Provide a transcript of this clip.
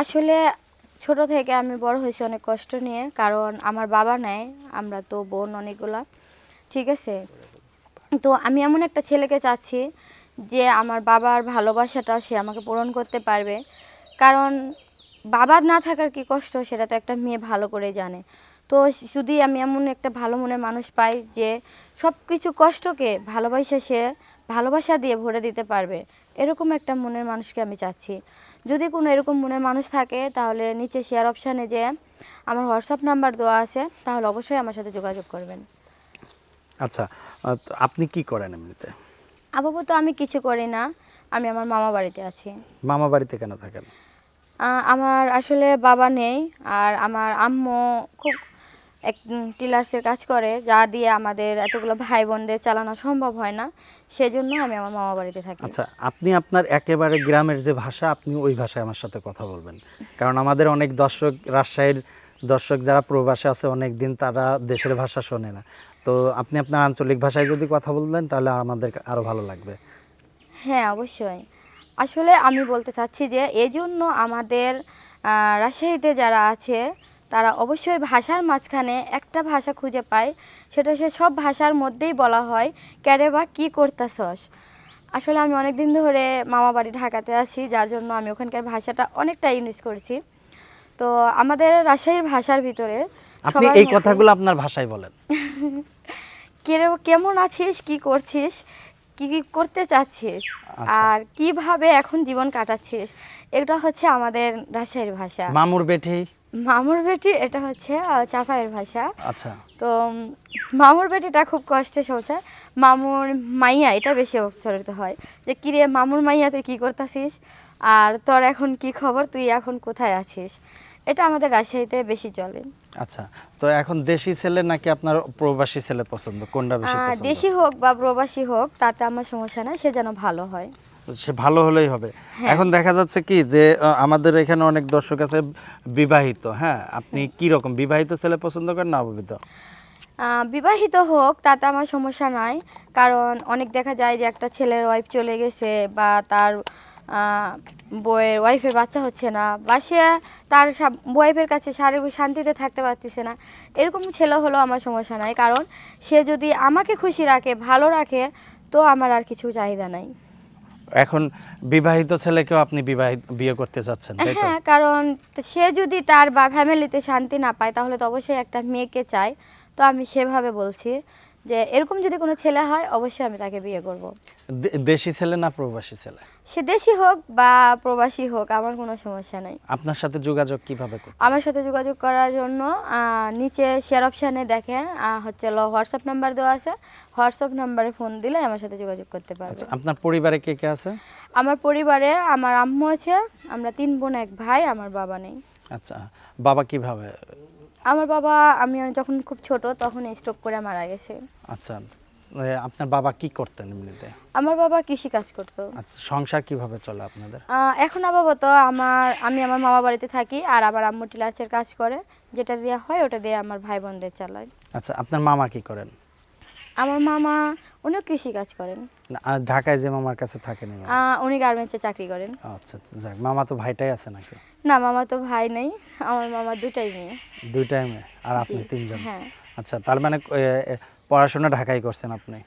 আসলে ছোট থেকে আমি বড় হয়েছি অনেক কষ্ট নিয়ে, কারণ আমার বাবা নেয় আমরা তো বোন অনেকগুলা, ঠিক আছে? তো আমি এমন একটা ছেলেকে চাচ্ছি যে আমার বাবার ভালোবাসাটা সে আমাকে পূরণ করতে পারবে। কারণ বাবা না থাকার কি কষ্ট, সেটা তো একটা মেয়ে ভালো করে জানে। তো যদি আমি এমন একটা ভালো মনের মানুষ পাই যে সব কিছু কষ্টকে ভালোবাসা সে ভালোবাসা দিয়ে ভরে দিতে পারবে। এরকম একটা মনের মানুষকে আমি চাচ্ছি। যদি কোনো এরকম মনের মানুষ থাকে তাহলে নিচে শেয়ার অপশানে যে আমার হোয়াটসঅ্যাপ নাম্বার দেওয়া আছে তাহলে অবশ্যই আমার সাথে যোগাযোগ করবেন। আচ্ছা আপনি কি করেন এমনিতে? আপাতত আমি কিছু করি না আমি আমার মামা বাড়িতে আছি। মামা বাড়িতে কেন থাকেন? আমার আসলে বাবা নেই আর আমার আম্মু খুব এক টিলার্সের কাজ করে যা দিয়ে আমাদের এতগুলো ভাই বোনদের চালানো সম্ভব হয় না। সেজন্য আমি আমার মামা বাড়িতে থাকি। আচ্ছা আপনি আপনার একেবারে গ্রামের যে ভাষা আপনি ওই ভাষায় আমার সাথে কথা বলবেন। কারণ আমাদের অনেক দর্শক রাজশাহীর দর্শক যারা প্রবাসে আছে অনেক দিন তারা দেশের ভাষা শোনে না। তো আপনি আপনার আঞ্চলিক ভাষায় যদি কথা বলতেন তাহলে আমাদের আরও ভালো লাগবে। হ্যাঁ অবশ্যই। আসলে আমি বলতে চাচ্ছি যে এই জন্য আমাদের রাজশাহীতে যারা আছে তারা অবশ্যই ভাষার মাঝখানে একটা ভাষা খুঁজে পায় সেটা সে সব ভাষার মধ্যেই বলা হয় ক্যারে বা কী করতেছস? আসলে আমি অনেক দিন ধরে মামা বাড়ি ঢাকাতে আছি যার জন্য আমি ওখানকার ভাষাটা অনেকটা ইউজ করছি। তো আমাদের রাজশাহীর ভাষার ভিতরে আপনি এই কথাগুলো আপনার ভাষায় বলেন। কেরে- কেমন আছিস? কি করছিস? কি কি করতে চাচ্ছিস? আচ্ছা। আর কীভাবে এখন জীবন কাটাচ্ছিস? এটা হচ্ছে আমাদের রাজশাহীর ভাষা। মামুর বেঠি মামুর বেটি এটা হচ্ছে চাপাইয়ের ভাষা। আচ্ছা। তো মামুর বেটিটা খুব কষ্টে সহজে মামুর মাইয়া এটা বেশি উচ্চারিত হয়। যে কিরে মামুর মাইয়া তুই কী করতেছিস? আর তোর এখন কি খবর? তুই এখন কোথায় আছিস? এটা আমাদের রাজশাহীতে বেশি চলে। আচ্ছা তো এখন দেশি ছেলে নাকি আপনার প্রবাসী ছেলে পছন্দ? কোনটা বেশি দেশি হোক বা প্রবাসী হোক তাতে আমার সমস্যা নাই সে যেন ভালো হয়। সে ভালো হলেই হবে। হ্যাঁ। এখন দেখা যাচ্ছে কি যে আমাদের এখানে অনেক দর্শক আছে বিবাহিত হ্যাঁ? আপনি কি রকম বিবাহিত ছেলে পছন্দ করেন না অবিবাহিত? বিবাহিত হোক তাতে আমার সমস্যা নাই। কারণ অনেক দেখা যায় যে একটা ছেলের ওয়াইফ চলে গেছে বা তার আহ, বউয়ের ওয়াইফের বাচ্চা হচ্ছে না বা সে তার ওয়াইফের কাছে শারীরিক শান্তিতে থাকতে পারতেছে না এরকম ছেলে হলেও আমার সমস্যা নাই। কারণ সে যদি আমাকে খুশি রাখে ভালো রাখে তো আমার আর কিছু চাহিদা নাই। এখন বিবাহিত ছেলেকেও আপনি বিবাহিত, বিয়ে করতে চাচ্ছেন হ্যাঁ কারণ সে যদি তার বা ফ্যামিলিতে শান্তি না পায়, তাহলে তো অবশ্যই একটা মেয়েকে চায়। তো আমি সেভাবে বলছি। যে এরকম যদি কোনো ছেলে হয় অবশ্যই আমি তাকে বিয়ে করব। দেশি ছেলে না প্রবাসী ছেলে? সে দেশি হোক বা প্রবাসী হোক আমার কোনো সমস্যা নাই। আপনার সাথে যোগাযোগ কীভাবে করতে আমার সাথে যোগাযোগ করার জন্য নিচে শেয়ার অপশানে দেখেন হচ্ছে হোয়াটসঅ্যাপ নাম্বার দেওয়া আছে। হোয়াটসঅ্যাপ নাম্বারে ফোন দিলে আমার সাথে যোগাযোগ করতে পারবে। আচ্ছা আপনার পরিবারে কে কে আছে? আমার পরিবারে আমার আম্মু আছে আমরা তিন বোন এক ভাই আমার বাবা নেই। আচ্ছা বাবা কীভাবে আমার বাবা আমি যখন খুব ছোট তখন স্ট্রোক করে মারা গেছে। আচ্ছা আপনার বাবা কি করতেন এমনিতে? আমার বাবা কৃষি কাজ করতো। আচ্ছা সংসার কীভাবে চলে আপনাদের? এখন আপাতত আমার আমি আমার মামা বাড়িতে থাকি আর আবার আম্মু টিলার্সের কাজ করে। যেটা দেওয়া হয় ওটা দিয়ে আমার ভাই বোনদের চালায়। আচ্ছা আপনার মামা কি করেন? আমার মামা উনিও কৃষি কাজ করেন। না, আর ঢাকায় যে মামার কাছে থাকেন উনি গার্মেন্টসে চাকরি করেন। আচ্ছা আচ্ছা, যাক মামা তো ভাইটাই আছে নাকি? না মামা তো ভাই নেই আমার মামা দুটাই মেয়ে। দুটাই মেয়ে আর আপনি তিনজন? হ্যাঁ। আচ্ছা তার মানে পড়াশোনা ঢাকায় করছেন আপনি?